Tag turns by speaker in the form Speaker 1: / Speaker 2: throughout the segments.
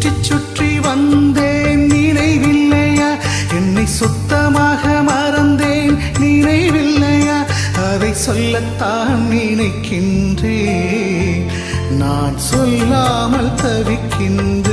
Speaker 1: சுற்றி சுற்றி வந்தேன். நினைவில்லையா? என்னை சுத்தமாக மறந்தேன். நினைவில்லையா? அதை சொல்லத்தான் நினைக்கின்றேன். நான் சொல்லாமல் தவிக்கின்றேன்.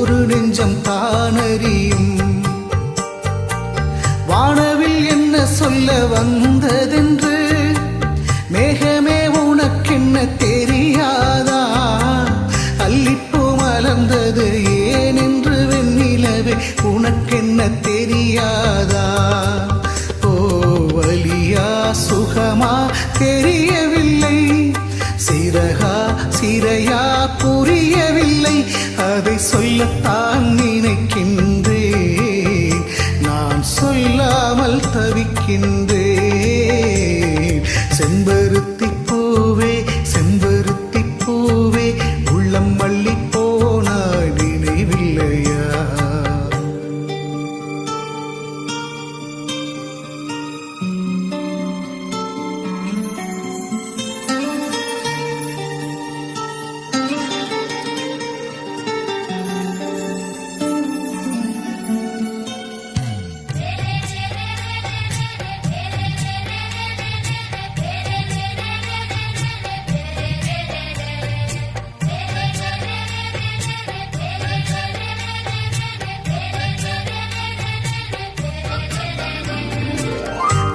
Speaker 1: ஒரு நெஞ்சம் தானறியும். வானவில் என்ன சொல்ல வந்ததென்று மேகமே உனக்கென்ன தெரியாதா? அல்லிப்பூ மலர்ந்தது ஏனென்று வெண்ணிலவே உனக்கென்ன தெரியாதா? ஓ வலியா சுகமா தெரியவில்லை. சிறகா சிறையா அதை சொல்லத்தான் நினைக்கின்றேன். நான் சொல்லாமல் தவிக்கின்றேன்.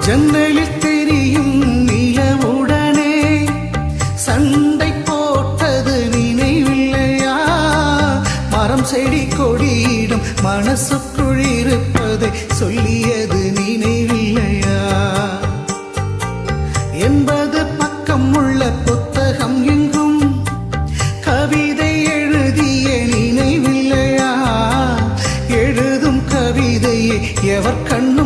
Speaker 1: ஜன்னலில் தெரியும் நிலவுடனே. சண்டை போட்டது நினைவில்லையா? மரம் செடி கொடியிடம் மனசுக்குள் இருப்பதை சொல்லியது நினைவில்லையா? என்பது பக்கம் உள்ள புத்தகம் எங்கும். கவிதை எழுதிய நினைவில்லையா? எழுதும் கவிதையை எவர் கண்ணும்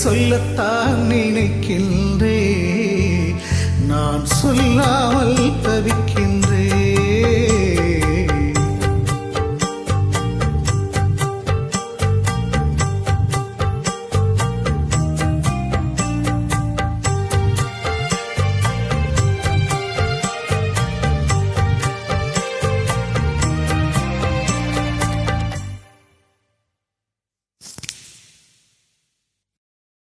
Speaker 1: சொல்லத்தான் நினைக்கின்றே. நான் சொல்லாமல் தவிக்கின்றேன்